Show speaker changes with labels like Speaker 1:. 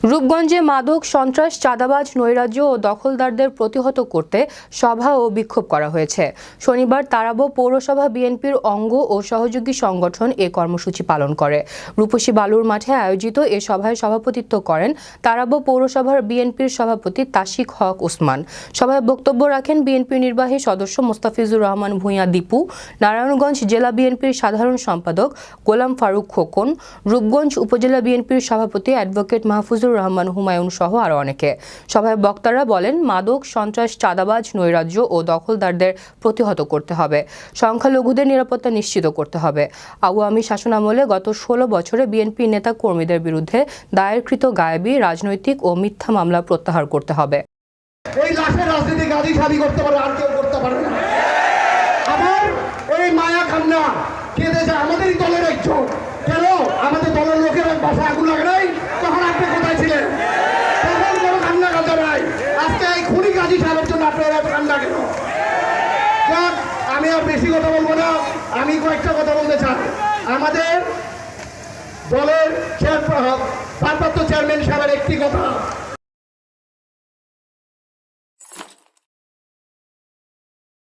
Speaker 1: রূপগঞ্জে মাদক, সন্ত্রাস, চাঁদাবাজ, নৈরাজ্য ও দখলদারদের প্রতিহত করতে সভা ও বিক্ষোভ করা হয়েছে। শনিবার তারাবো পৌরসভা বিএনপির অঙ্গ ও সহযোগী সংগঠন এ কর্মসূচি পালন করে। রূপসী বালুর মাঠে আয়োজিত এ সভায় সভাপতিত্ব করেন তারাবো পৌরসভার বিএনপির সভাপতি তাসিক হক ওসমান। সভায় বক্তব্য রাখেন বিএনপির নির্বাহী সদস্য মোস্তাফিজুর রহমান ভূঁইয়া দীপু, নারায়ণগঞ্জ জেলা বিএনপির সাধারণ সম্পাদক গোলাম ফারুক খোকন, রূপগঞ্জ উপজেলা বিএনপির সভাপতি অ্যাডভোকেট মাহফুজুর রহমান হুমায়ুন সহ আরও অনেকে। সভায় বক্তারা বলেন, মাদক, সন্ত্রাস, চাঁদাবাজ, নৈরাজ্য ও দখলদারদের প্রতিহত করতে হবে। সংখ্যালঘুদের নিরাপত্তা নিশ্চিত করতে হবে। আওয়ামী শাসনামলে গত ষোলো বছরে বিএনপি নেতা কর্মীদের বিরুদ্ধে দায়েরকৃত গায়েবী, রাজনৈতিক ও মিথ্যা মামলা প্রত্যাহার করতে হবে।
Speaker 2: এই লাশের রাজনীতি সাবি করতে পারে আর কেউ করতে পারে না। এই মায়া যায় আমাদেরই দলের একজন। কাজী সাহেবের জন্য আপনারা এত কান্না কেন? আমি আর বেশি কথা বলব না। আমি কয়েকটা কথা বলতে চাই। আমাদের দলের চেয়ার চেয়ারম্যান সাহেবের একটি কথা।